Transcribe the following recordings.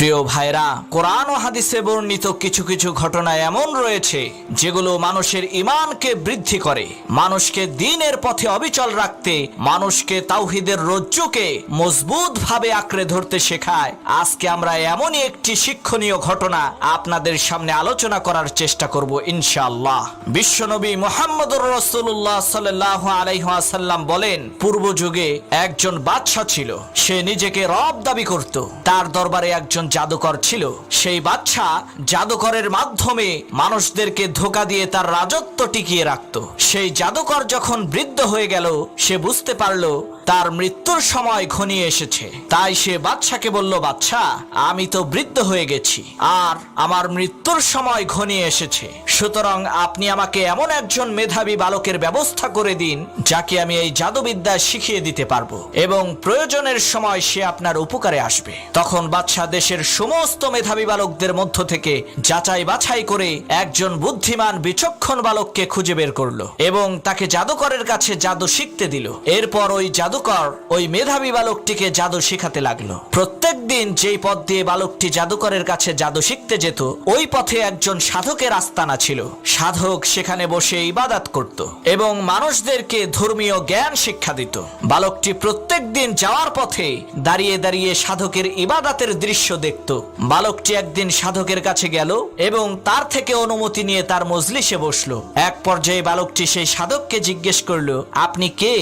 প্রিয় ভাইরা কোরআন ও হাদিসে বর্ণিত কিছু কিছু ঘটনা এমন রয়েছে, যেগুলো মানুষের ইমানকে বৃদ্ধি করে। মানুষকে দিনের পথে অবিচল রাখতে, মানুষকে তাওহিদের রজ্জুকে মজবুত ভাবে আঁকড়ে ধরতে শেখায়। আজকে আমরা এমনই একটি শিক্ষণীয় ঘটনা আপনাদের সামনে আলোচনা করার চেষ্টা করব, ইনশাআল্লাহ। বিশ্বনবী মোহাম্মদুর রসুল্লাহ সাল্লাহ আলাইহাসাল্লাম বলেন পূর্ব যুগে একজন বাদশাহ ছিল। সে নিজেকে রব দাবি করত। তার দরবারে একজন জাদুকর ছিল। সেই বাচ্চা জাদুকরের মাধ্যমে মানুষদেরকে ধোকা দিয়ে তার রাজত্ব টিকিয়ে রাখত। সেই জাদুকর যখন বৃদ্ধ হয়ে গেল, সে বুঝতে পারল তার মৃত্যুর সময় ঘনিয়ে এসেছে। তাই সে বাদশাকে বলল, বাদশা, আমি তো বৃদ্ধ হয়ে গেছি, আর আমার মৃত্যুর সময় ঘনিয়ে এসেছে। সুতরাং আপনি আমাকে এমন একজন মেধাবী বালকের ব্যবস্থা করে দিন, যাকে আমি এই জাদুবিদ্যা শিখিয়ে দিতে পারব, এবং প্রয়োজনের সময় সে আপনার উপকারে আসবে। তখন বাদশাহ দেশের সমস্ত মেধাবী বালকদের মধ্য থেকে যাচাই বাছাই করে একজন বুদ্ধিমান, বিচক্ষণ বালককে খুঁজে বের করল, এবং তাকে জাদুকরের কাছে জাদু শিখতে দিল। এরপর ওই জাদুকর ওই মেধাবী বালকটিকে জাদু শেখাতে লাগল। প্রত্যেক দিন যেই পথ দিয়ে বালকটি জাদুকরের কাছে জাদু শিখতে যেত, ওই পথে একজন সাধকের আস্তানা ছিল। সাধক সেখানে বসে ইবাদাত করত এবং মানুষদেরকে ধর্মীয় জ্ঞান শিক্ষা দিত। বালকটি প্রত্যেক দিন যাওয়ার পথে দাঁড়িয়ে দাঁড়িয়ে সাধকের ইবাদাতের দৃশ্য দেখত। বালকটি একদিন সাধকের কাছে গেল এবং তার থেকে অনুমতি নিয়ে তার মজলিসে বসল। এক পর্যায়ে বালকটি সেই সাধককে জিজ্ঞেস করল, আপনি কে?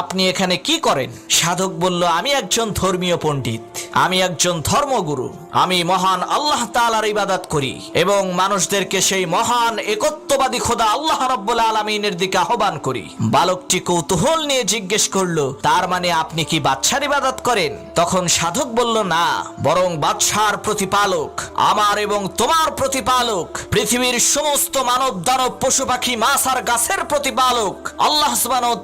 আপনি এখানে কি করেন। সাধক বলল, আমি একজন ধর্মীয় পণ্ডিত, আমি একজন ধর্মগুরু, আমি মহান আল্লাহ তাআলার ইবাদত করি এবং মানুষদেরকে সেই মহান একত্ববাদী খোদা আল্লাহ রব্বুল আলমিনের দিকে আহ্বান করি। বালকটি কৌতূহল নিয়ে জিজ্ঞেস করল, তার মানে আপনি কি বাচ্চার ইবাদত করেন? তখন সাধক বলল, না, বরং বাদশার প্রতিপালক, আমার এবং তোমার প্রতিপালক, পৃথিবীর সমস্ত মানব দানব পশু পাখি মাছ আর গাছের প্রতিপালক আল্লাহ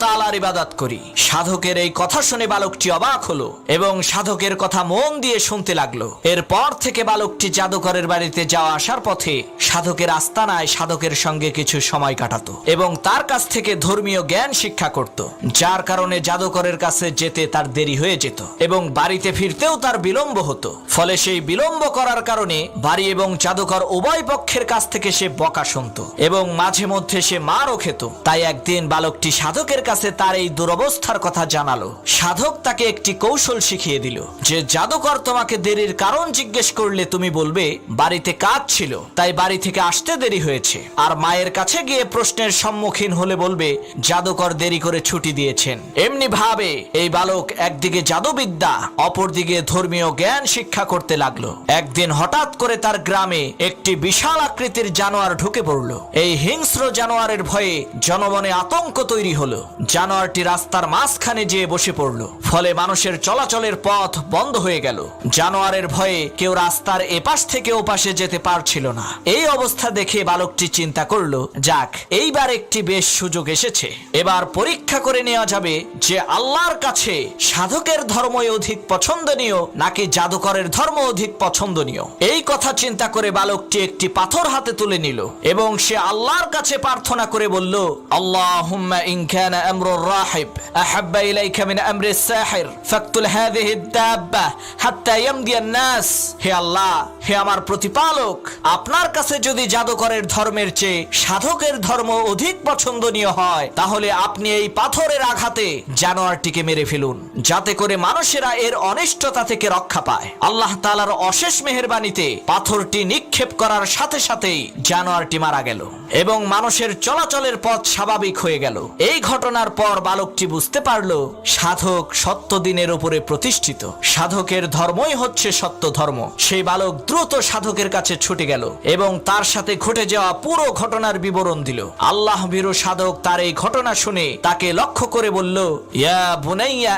তাআলার ইবাদত করি। সাধকের এই কথা শুনে বালকটি অবাক হলো এবং সাধকের কথা মন দিয়ে শুনতে লাগল। এরপর থেকে বালকটি জাদুকরের বাড়িতে যাওয়া আসার পথে সাধকের আস্তানায় সাধকের সঙ্গে কিছু সময় কাটাতো এবং তার কাছ থেকে ধর্মীয় জ্ঞান শিক্ষা করত, যার কারণে জাদুকরের কাছে যেতে তার দেরি হয়ে যেত এবং বাড়িতে ফিরতেও তার বিলম্ব হতো। ফলে সেই বিলম্ব করার কারণে বাড়ি এবং জাদুকর উভয় পক্ষের কাছ থেকে সে বকা শুনত এবং মাঝে মধ্যে সে মারও খেত। তাই একদিন বালকটি সাধকের কাছে তার এই দুরবস্থার কথা জানালো সাধক তাকে একটি কৌশল শিখিয়ে দিল। যে জাদুকর তোমাকে দেরির কারণ জিজ্ঞেস করলে তুমি বলবে, বাড়িতে কাজ ছিল, তাই বাড়ি থেকে আসতে দেরি হয়েছে। আর মায়ের কাছে গিয়ে প্রশ্নের সম্মুখীন হলে বলবে, জাদুকর দেরি করে ছুটি দিয়েছেন। এমনি ভাবে এই বালক একদিকে জাদুবিদ্যা, অপরদিকে ধর্মীয় জ্ঞান শিক্ষা করতে লাগল। একদিন হঠাৎ করে তার গ্রামে একটি বিশাল আকৃতির জানোয়ার ঢুকে পড়ল। এই হিংস্র জানোয়ারের ভয়ে জনমনে আতঙ্ক তৈরি হলো। জানোয়ারটি রাস্তার মাঝখানে যেয়ে বসে পড়ল। ফলে মানুষের চলাচলের পথ বন্ধ হয়ে গেল। জানোয়ারের ভয়ে কেউ রাস্তার এপাশ থেকে ওপাশে যেতে পারছিল না। এই অবস্থা দেখে বালকটি চিন্তা করল, যাক, এইবার একটি বেশ সুযোগ এসেছে। এবার পরীক্ষা করে নেওয়া যাবে যে আল্লাহর কাছে সাধকের ধর্মই অধিক পছন্দনীয় নাকি জাদুকরের ধর্ম অধিক পছন্দনীয়? এই কথা চিন্তা করে বালকটি একটি পাথর হাতে তুলে নিল এবং সে আল্লাহর কাছে প্রার্থনা করে বলল আল্লাহ ইনকান আমরুর রাহিব, আহাব্বা ইলাইকা মিন আমরি সাহির ফাকতুল হাযিহি দাব্বা হাত্তা ইয়ামদি নাস হে আল্লাহ, হে আমার প্রতিপালক, আপনার কাছে যদি জাদুকরের ধর্মের চেয়ে সাধকের ধর্ম অধিক পছন্দনীয় হয়, তাহলে আপনি এই পাথরের আঘাতে জানোয়ারটিকে মেরে ফেলুন, যাতে করে মানুষেরা এর অনিষ্টতা থেকে রক্ষা পায়। আল্লাহ তাআলার অশেষ মেহেরবানিতে পাথরটি নিক্ষেপ করার সাথে সাথেই জানোয়ারটি মারা গেল এবং মানুষের চলাচলের পথ স্বাভাবিক হয়ে গেল। এই ঘটনার পর বালকটি বুঝতে পারল সাধক সত্য দিনের উপরে প্রতিষ্ঠিত। সাধকের ধর্মই হচ্ছে সত্য ধর্ম সেই বালক দ্রুত সাধকের কাছে ছুটে গেল এবং তার সাথে ঘটে যাওয়া পুরো ঘটনার বিবরণ দিল। আল্লাহ বীর সাধক তার এই ঘটনা শুনে তাকে লক্ষ্য করে বলল, ইয়া বুনাইয়া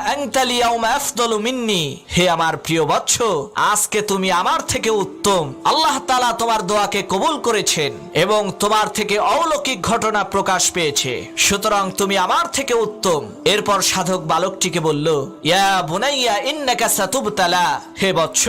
ইয়াউমা আফদালু মিন্নি। হে আমার প্রিয় বৎস, আজকে তুমি আমার থেকে উত্তম। আল্লাহ তাআলা তোমার দোয়াকে কবুল করেছেন এবং তোমার থেকে অলৌকিক ঘটনা প্রকাশ পেয়েছে। সুতরাং তুমি আমার থেকে উত্তম। এরপর সাধক বালকটিকে বলল, ইয়া বুনাইয়া, ইন্নাকা সাতুবতালা। হে বৎস,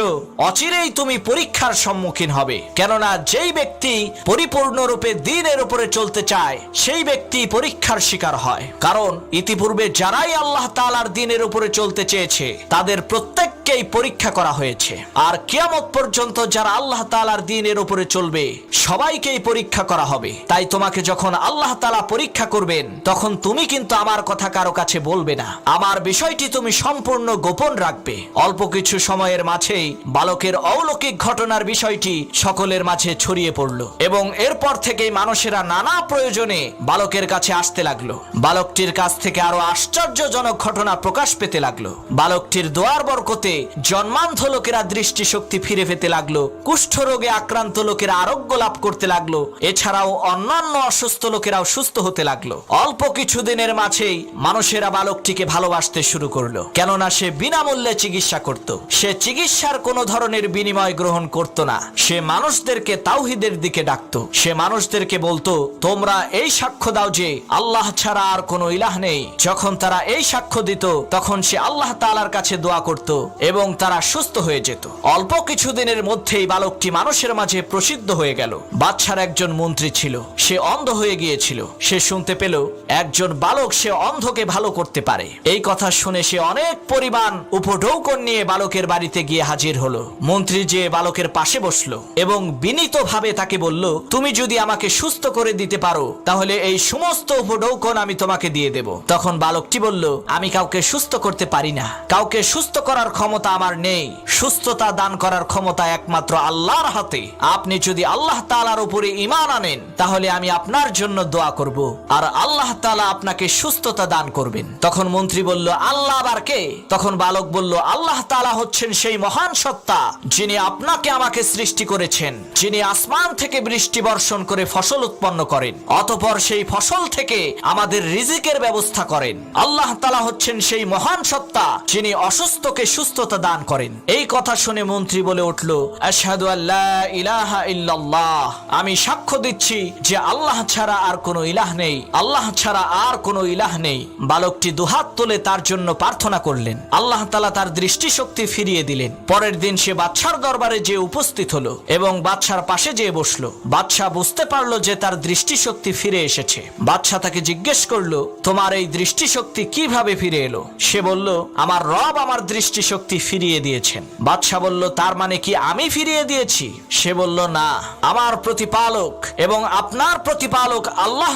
অচিরেই তুমি পরীক্ষার সম্মুখীন হবে। কেননা যেই ব্যক্তি পরিপূর্ণরূপে দিনের উপরে চলতে চায়, সেই ব্যক্তি পরীক্ষার শিকার হয়। কারণ ইতিপূর্বে যারাই আল্লাহ তাআলার দিনের উপরে চলতে চেয়েছে, তাদের প্রত্যেককেই পরীক্ষা করা হয়েছে। আর কিয়ামত পর্যন্ত যারা আল্লাহ তাআলার দিনের উপরে চলবে, সবাইকেই পরীক্ষা করা হবে। তাই তোমাকে যখন আল্লাহ তাআলা পরীক্ষা করবেন, তখন তুমি কিন্তু আমার কথা কারও কাছে বলবে না। আমার বিষয়টি তুমি সম্পূর্ণ গোপন রাখবে। অল্প কিছু সময়ের মাঝেই বালকের অলৌকিক ঘটনার বিষয়টি সকলের মাঝে ছড়িয়ে পড়ল এবং এরপর থেকেই মানুষেরা নানা প্রয়োজনে বালকের কাছে আসতে লাগল। বালকটির কাছ থেকে আরও আশ্চর্যজনক ঘটনা প্রকাশ পেতে লাগল। বালকটির দোয়ার বরকতে জন্মান্ধ লোকেরা দৃষ্টিশক্তি ফিরে পেতে লাগল, কুষ্ঠ রোগে আক্রান্ত লোকেরা আরোগ্য লাভ করতে লাগল, এছাড়াও অন্যান্য অসুস্থ লোকেরাও সুস্থ হতে লাগল। অল্প কিছুদিনের মাঝেই মানুষেরা বালকটিকে ভালোবাসতে শুরু করল। কেননা সে বিনামূল্যে চিকিৎসা করত। সে চিকিৎসার কোনো ধরনের বিনিময় গ্রহণ করত না। সে মানুষদেরকে তাওহিদের দিকে ডাকতো। সে মানুষদেরকে বলতো, তোমরা এই সাক্ষ্য দাও যে আল্লাহ ছাড়া আর কোনো ইলাহ নেই। যখন তারা এই সাক্ষ্য দিত, তখন সে আল্লাহ তাআলার কাছে দোয়া করত এবং তারা সুস্থ হয়ে যেত। অল্প কিছুদিনের মধ্যেই বালকটি মানুষের মাঝে প্রসিদ্ধ হয়ে গেল। বাচ্চার একজন মন্ত্রী ছিল। সে অন্ধ হয়ে গিয়েছিল। সে শুনতে পেল, একজন বালক সে অন্ধকে ভালো করতে পারে। এই কথা শুনে সে অনেক পরিমাণ উপঢৌকন নিয়ে বালকের বাড়িতে গিয়ে হাজির হলো। মন্ত্রী যে বালকের পাশে বসল এবং বিনীতভাবে তাকে বলল, তুমি যদি আমাকে সুস্থ করে দিতে পারো, তাহলে এই সমস্ত উপঢৌকন আমি তোমাকে দিয়ে দেব। তখন বালকটি বলল, আমি কাউকে সুস্থ করতে পারি না। কাউকে সুস্থ করার ক্ষমতা আমার নেই। সুস্থতা দান করার ক্ষমতা একমাত্র আল্লাহর হাতে। আপনি যদি আল্লাহ তালার উপরে ঈমান আনেন, তাহলে আমি আপনার জন্য দোয়া করব। আর আল্লাহ তাআলা আপনাকে সুস্থতা দান করবেন। তখন মন্ত্রী বলল, আল্লাহ আবার কে? তখন বালক বলল, আল্লাহ তাআলা হচ্ছেন সেই মহান সত্তা, যিনি আপনাকে আমাকে সৃষ্টি করেছেন, যিনি আসমান থেকে বৃষ্টি বর্ষণ করে ফসল উৎপন্ন করেন, অতপর সেই ফসল থেকে আমাদের রিজিকের ব্যবস্থা করেন। আল্লাহ তাআলা হচ্ছেন সেই মহান সত্তা, যিনি অসুস্থকে সুস্থতা দান করেন। এই কথা শুনে মন্ত্রী বলে উঠল, আশহাদু আল্লাহ ইলাহা ইল্লাল্লাহ। আমি সাক্ষ্য দিচ্ছি যে আল্লাহ ছাড়া আর কোনো ইলাহ নেই, আল্লাহ ছাড়া আর কোনো ইলাহ নেই। বালকটি দুহাত তুলে তার জন্য প্রার্থনা করলেন। আল্লাহ তালা তার দৃষ্টিশক্তি ফিরিয়ে দিলেন। পরের দিন সে বাদশার দরবারে যে উপস্থিত হলো এবং বাদশার পাশে যেয়ে বসল। বাদশাহ বুঝতে পারল যে তার দৃষ্টিশক্তি ফিরে এসেছে। বাদশাহ তাকে জিজ্ঞেস করল, তোমার এই দৃষ্টিশক্তি কীভাবে ফিরে এলো? সে বলল, আমার রব আমার দৃষ্টিশক্তি ফিরিয়ে দিয়েছেন। বাদশা বলল, তার মানে কি আমি ফিরিয়ে দিয়েছি? সে বলল, না, আমার প্রতিপালক এবং আপনার প্রতিপালক আল্লাহ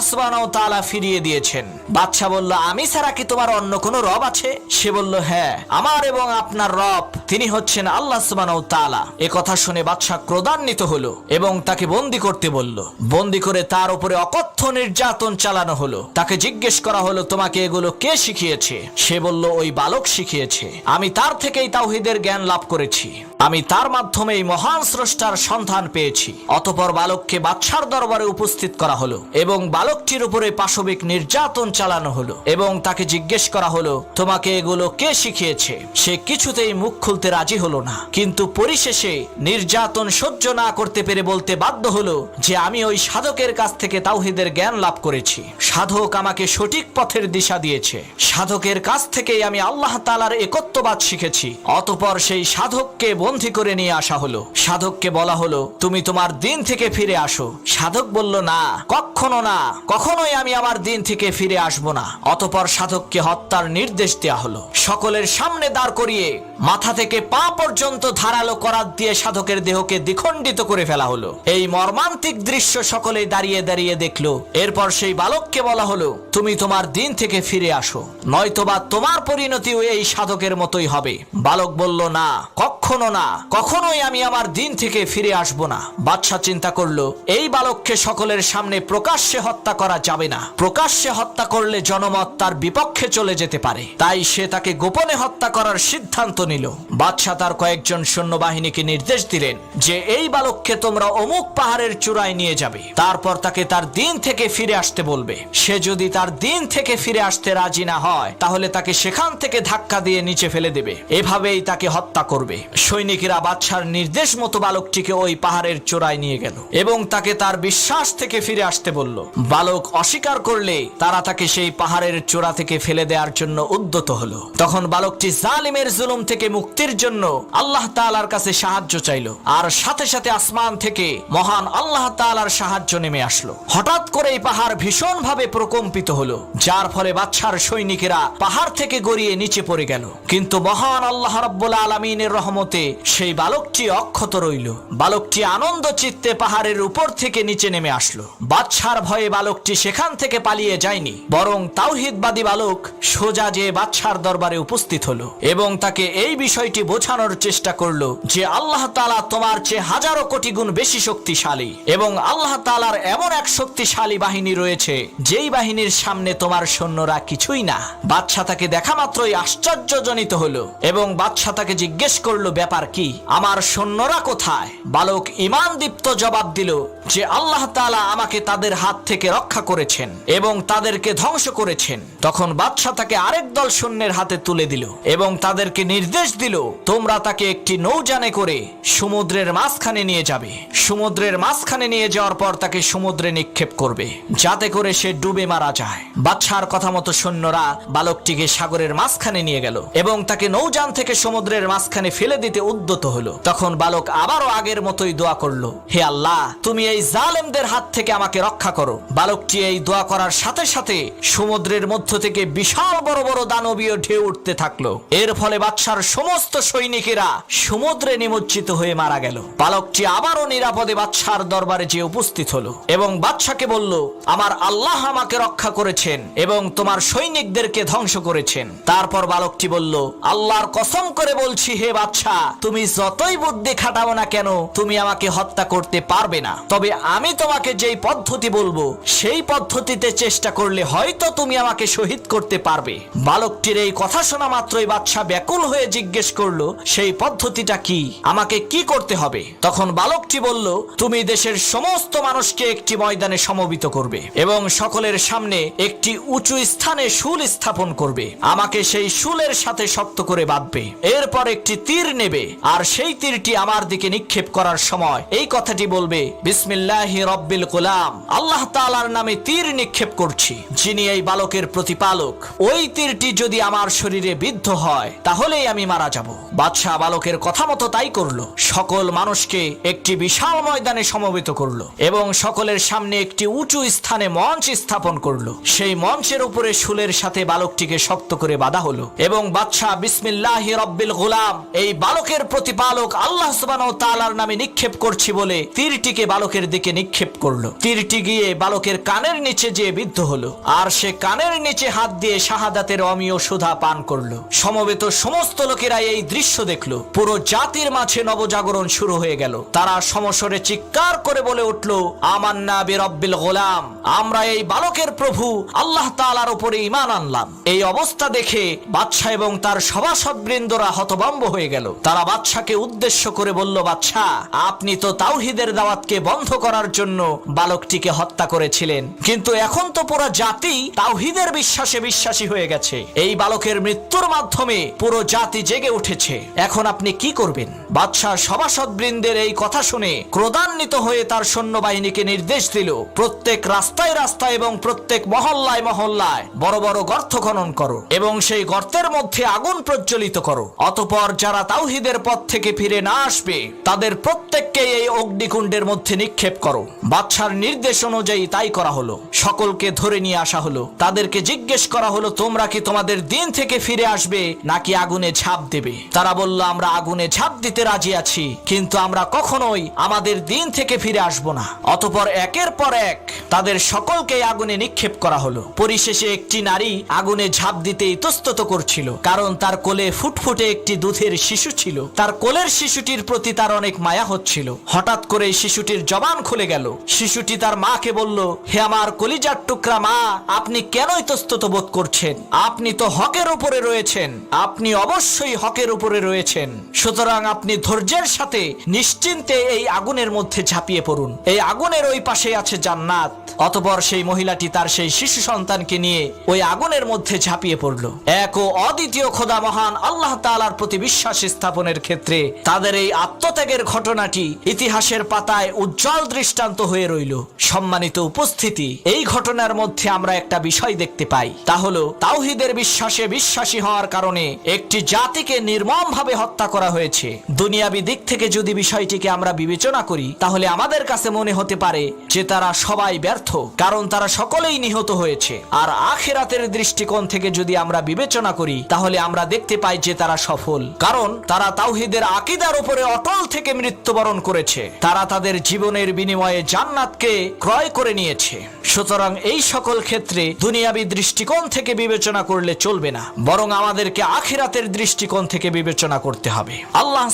তাআলা ফিরিয়ে দিয়েছেন। বাদশা বলল, আমি ছাড়া কি তোমার অন্য কোনো রব আছে? সে বলল হ্যাঁ আমার এবং আপনার রব, তিনি হচ্ছেন আল্লাহ ওয়া এ কথা শুনে বাদশা ক্রোধান্বিত হলো এবং তাকে বন্দি করতে বলল। বন্দি করে তার উপরে অকথ্য নির্যাতন চালানো হলো। তাকে জিজ্ঞেস করা হলো, তোমাকে এগুলো কে শিখিয়েছে? সে বলল, ওই বালক শিখিয়েছে। আমি তার থেকেই তাওহিদের জ্ঞান লাভ করেছি। আমি তার মাধ্যমে এই মহান স্রষ্টার সন্ধান পেয়েছি। অতপর বালককে বাদশার দরবারে উপস্থিত করা হলো এবং বালকটির উপরে পাশবিক নির্যাতন চালানো হলো এবং তাকে জিজ্ঞেস করা হলো। তোমাকে এগুলো কে শিখিয়েছে? সে কিছুতেই মুখ খুলতে রাজি হলো না। কিন্তু পরিশেষে নির্যাতন সহ্য না করতে পেরে বলতে বাধ্য হলো যে আমি ওই সাধকের কাছ থেকে তাওহিদের জ্ঞান লাভ করেছি। সাধক আমাকে সঠিক পথের দিশা দিয়েছে। সাধকের কাছ থেকেই আমি আল্লাহ তালার একত্ববাদ শিখেছি। অতপর সেই সাধককে বন্দী করে নিয়ে আসা হলো। সাধককে বলা হলো, তুমি তোমার দিন থেকে ফিরে আসো। সাধক বলল, না কখনো না। কখনোই আমি আমার দিন থেকে ফিরে আসব না। অতপর সাধককে হত্যার নির্দেশ দেওয়া হলো। সকলের সামনে দাঁড় করিয়ে মাথা থেকে পা পর্যন্ত ধারালো করাত দিয়ে সাধকের দেহকে দ্বিখণ্ডিত করে ফেলা হলো। এই মর্মান্তিক দৃশ্য সকলেই দাঁড়িয়ে দাঁড়িয়ে দেখল। এরপর সেই বালককে বলা হলো, তুমি তোমার দিন থেকে ফিরে আসো। নয়তোবা তোমার পরিণতিও এই সাধকের মতোই হবে। বালক বলল, না, কখনো না। কখনোই আমি আমার দিন থেকে ফিরে আসব না। বাদশা চিন্তা করল, এই বালককে সকলের সামনে প্রকাশ্যে হত্যা করা যাবে না। প্রকাশ্যে হত্যা করলে জনমত তার বিপক্ষে চলে যেতে পারে। তাই সে তাকে গোপনে হত্যা করার সিদ্ধান্ত নিল। বাদশা তার কয়েকজন সৈন্যবাহিনীকে নির্দেশ দিলেন যে এই বালককে তোমরা অমুক পাহাড়ের চূড়ায় নিয়ে যাবে। তারপর তাকে তার দিন থেকে ফিরে আসতে বলবে। সে যদি তার দিন থেকে ফিরে আসতে রাজি না হয়, তাহলে তাকে সেখান থেকে ধাক্কা দিয়ে নিচে ফেলে দেবে। এভাবেই তাকে হত্যা করবে। সৈনিকেরা বাদশার নির্দেশ মতো বালকটিকে ওই পাহাড়ের চূড়ায় নিয়ে গেল এবং তাকে তার বিশ্বাস থেকে ফিরে আসতে বলল। বালক অস্বীকার করলে তারা তাকে সেই পাহাড়ের চূড়া থেকে ফেলে দেওয়ার জন্য উদ্যত হলো। তখন বালকটি জালিমের জুলুম থেকে মুক্তির জন্য আল্লাহ তাআলার কাছে সাহায্য চাইল। আর সাথে সাথে আসমান থেকে মহান আল্লাহ তাআলার সাহায্য নেমে আসলো। হঠাৎ করে এই পাহাড় ভীষণভাবে প্রকম্পিত হলো, যার ফলে বাচ্চার সৈনিকেরা পাহাড় থেকে গড়িয়ে নিচে পড়ে গেল। কিন্তু মহান আল্লাহ রাব্বুল আলামিনের রহমতে সেই বালকটি অক্ষত রইল। বালকটি আনন্দ চিত্তে পাহাড়ের উপর থেকে নিচে নেমে আসলো। বাচ্চার ভয়ে বালকটি সেখান থেকে পালিয়ে যায়নি, বরং তাওহিদবাদী বালক সোজা যে বাচ্চার দরবারে উপস্থিত হলো এবং তাকে এই বিষয়টি বোঝানোর চেষ্টা করল যে আল্লাহ তাআলা তোমার চেয়ে হাজারো কোটি গুণ বেশি শক্তিশালী এবং আল্লাহ তাআলার এমন এক শক্তিশালী বাহিনী রয়েছে যেই বাহিনীর সামনে তোমার সৈন্যরা কিছুই না। বাচ্চা তাকে দেখা মাত্রই আশ্চর্যজনিত হলো এবং বাচ্চা তাকে জিজ্ঞেস করল, ব্যাপার কি? আমার সৈন্যরা কোথায়? বালক ইমান দীপ্ত জবাব দিল যে, আল্লাহ তাআলা আমাকে তাদের হাত থেকে রক্ষা করেছেন এবং তাদেরকে ধ্বংস করেছেন। তখন বাদশাহ তাকে আরেক দল সৈন্যের হাতে তুলে দিল এবং তাদেরকে নির্দেশ দিল, তোমরা তাকে একটি নৌযানে করে সমুদ্রের মাঝখানে নিয়ে যাবে। সমুদ্রের মাঝখানে নিয়ে যাওয়ার পর তাকে সমুদ্রে নিক্ষেপ করবে, যাতে করে সে ডুবে মারা যায়। বাদশার কথা মতো সৈন্যরা বালকটিকে সাগরের মাঝখানে নিয়ে গেল এবং তাকে নৌযান থেকে সমুদ্রের মাঝখানে ফেলে দিতে উদ্যত হলো। তখন বালক আবারও আগের মতোই দোয়া করল, হে আল্লাহ, তুমি এই জালেমদের হাত থেকে আমাকে রক্ষা করো। বালকটি এই দোয়া করার সাথে সাথে সমুদ্রের মধ্য থেকে বিশাল বড় বড় দানবীয় ঢেউ উঠতে থাকল। এর ফলে বাদশার সমস্ত সৈনিকেরা সমুদ্রে নিমজ্জিত হয়ে মারা গেল। বালকটি আবারও নিরাপদে বাদশার দরবারে যেয়ে উপস্থিত হলো এবং বাদশাকে বলল, আমার আল্লাহ আমাকে রক্ষা করেছেন এবং তোমার সৈনিকদেরকে ধ্বংস করেছেন। তারপর বালকটি বলল, আল্লাহর কসম করে বলছি হে বাদশা, তুমি যতই বুদ্ধি খাটাও না কেন, তুমি আমাকে হত্যা করতে পারবে না। তবে আমি তোমাকে যেই পদ্ধতি বলব, সেই পদ্ধতিতে চেষ্টা করলে হয়তো তুমি আমাকে শহীদ করতে পারবে। বালকটির এই কথা শোনা মাত্রই বাদশা ব্যাকুল হয়ে জিজ্ঞেস করল, সেই পদ্ধতিটা কি? আমাকে কি করতে হবে? তখন বালকটি বলল, তুমি দেশের সমস্ত মানুষকে একটি ময়দানে সমবেত করবে এবং সকলের সামনে একটি উঁচু স্থানে শুল স্থাপন করবে। আমাকে সেই শুলের সাথে শক্ত করে বাঁধবে। এরপর একটি তীর নেবে আর সেই তীরটি আমার দিকে নিক্ষেপ করার সময় এই কথাটি বলবে, বিসমিল্লাহি রব্বিল গোলাম, আল্লাহ তাআলার নামে তীর নিক্ষেপ করছি, যিনি এই বালকের প্রতিপালক। ওই তীরটি যদি আমার শরীরে বিদ্ধ হয়, তাহলেই আমি মারা যাব। বাদশাহ বালকের কথা মতো তাই করল। সকল মানুষকে একটি বিশাল ময়দানে সমবেত করল এবং সকলের সামনে একটি উঁচু স্থানে মঞ্চ স্থাপন করল। সেই মঞ্চের উপরে শুলের সাথে বালকটিকে শক্ত করে বাঁধা হলো এবং বাদশাহ বিসমিল্লাহ রব্বিল গোলাম, এই বালকের প্রতিপালক আল্লাহ ওয়া নামে নিক্ষেপ করছি বলে তীরটিকে বালকের দিকে নিক্ষেপ করল। তীরটি গিয়ে বালকের কানের নিচে যেয়ে বিদ্ধ হলো। আর সে কানের নিচে হাত দিয়ে শাহাদাতের অমীয় সুধা পান করল। সমবেত সমস্ত লোকেরা এই দৃশ্য দেখল। পুরো জাতির মাঝে নবজাগরণ শুরু হয়ে গেল। তারা সমস্বরে চিৎকার করে বলে উঠল, আমান্না বিরব্বিল গোলাম, আমরা এই বালকের প্রভু, আল্লাহ তাআলার উপরে ঈমান আনলাম। এই অবস্থা দেখে বাদশাহ এবং তার সভাসদবৃন্দরা হতভম্ব হয়ে গেল। তারা বাদশাকে উদ্দেশ্য করে বলল, বাদশাহ, আপনি তো তাওহিদের দাওয়াতকে বন্ধ করার জন্য বালকটিকে হত্যা করেছিলেন। কিন্তু এখন তো পুরো জাতি তাওহিদের বিশ্বাসে বিশ্বাসী হয়ে গেছে। এই বালকের মৃত্যুর মাধ্যমে পুরো জাতি জেগে উঠেছে। এখন আপনি কি করবেন? বাদশাহ সভাসদবৃন্দের এই কথা শুনে ক্রোধান্বিত হয়ে তার সৈন্যবাহিনীকে নির্দেশ দিল, প্রত্যেক রাস্তায় রাস্তায় এবং প্রত্যেক মহল্লায় মহল্লায় বড় বড় গর্ত খনন করো এবং সেই গর্তের মধ্যে আগুন প্রজ্বলিত করো। অতপর যারা তাওহিদের পথ থেকে ফিরে না আসবে, তাদের প্রত্যেককে এই অগ্নিকুণ্ডের মধ্যে নিক্ষেপ করো। বাদশার নির্দেশ অনুযায়ী তাই করা হলো। সকলকে ধরে নিয়ে আসা হলো। তাদেরকে জিজ্ঞেস করা হলো তোমরা কি তোমাদের দিন থেকে ফিরে আসবে নাকি আগুনে ঝাঁপ দেবে? তারা বলল, আমরা আগুনে ঝাঁপ দিতে রাজি আছি, কিন্তু আমরা কখনোই আমাদের দিন থেকে ফিরে আসব না। অতপর একের পর এক তাদের সকলকে আগুনে নিক্ষেপ করা হলো। পরিশেষে একটি নারী আগুনে ঝাঁপ দিতে ইতস্তত করছিল, কারণ তার কোলে ফুটফুটে একটি দুধের শিশু ছিল। তার কোলের শিশুটির প্রতি তার অনেক মায়া হচ্ছিল। হঠাৎ করে শিশুটির জবান খুলে গেল। শিশুটি তার মাকে বলল, হে আমার কলিজার টুকরা মা, আপনি কেন ইতস্তত বোধ করছেন? আপনি তো হকের উপরে রয়েছেন। আপনি অবশ্যই হকের উপরে রয়েছেন। সুতরাং আপনি ধৈর্যের সাথে নিশ্চিন্তে এই আগুনের মধ্যে ঝাঁপিয়ে পড়ুন। এই আগুনের ওই পাশে আছে জান্নাত। অতপর সেই মহিলাটি তার সেই শিশু সন্তানকে নিয়ে ওই আগুনের মধ্যে ঝাঁপিয়ে পড়ল। এক ও অদ্বিতীয় খোদা মহান আল্লাহ তাআলার প্রতি বিশ্বাস স্থাপনের ক্ষেত্রে তাদের এই আত্মত্যাগের ঘটনাটি ইতিহাসের পাতায় উজ্জ্বল দৃষ্টান্ত হয়ে রইল। সম্মানিত উপস্থিতি, এই ঘটনার মধ্যে আমরা একটা বিষয় দেখতে পাই। তা হলো, তাওহিদের বিশ্বাসে বিশ্বাসী হওয়ার কারণে একটি জাতিকে নির্মমভাবে হত্যা করা হয়েছে। দুনিয়াবি দিক থেকে যদি বিষয়টিকে আমরা বিবেচনা করি, তাহলে আমাদের কাছে মনে হতে পারে যে তারা সবাই ব্যর্থ, কারণ তারা সকলেই নিহত হয়েছে। আর আখেরাতের দৃষ্টিকোণ থেকে যদি আমরা বিবেচনা করি, তাহলে আমরা দেখতে পাই যে তারা সফল। কারণ তারা তাওহিদের আকিদার উপরে অটল থেকে মৃত্যুবরণ করেছে। তারা তাদের জীবনের বিনিময়ে জান্নাতকে ক্রয় করে নিয়েছে। সুতরাং এই সকল ক্ষেত্রে দুনিয়াবী দৃষ্টিকোণ থেকে বিবেচনা করলে চলবে না। বরং আমাদেরকে আখিরাতের দৃষ্টিকোণ থেকে বিবেচনা করতে হবে। আল্লাহ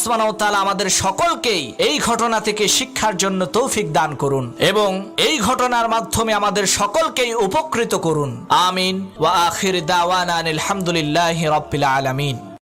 আমাদের সকলকেই এই ঘটনা থেকে শিক্ষার জন্য তৌফিক দান করুন এবং এই ঘটনার মাধ্যমে আমাদের সকলকেই উপকৃত করুন। আমিন। ওয়া আখির দাওয়ানা আলহামদুলিল্লাহি রাব্বিল আলামিন।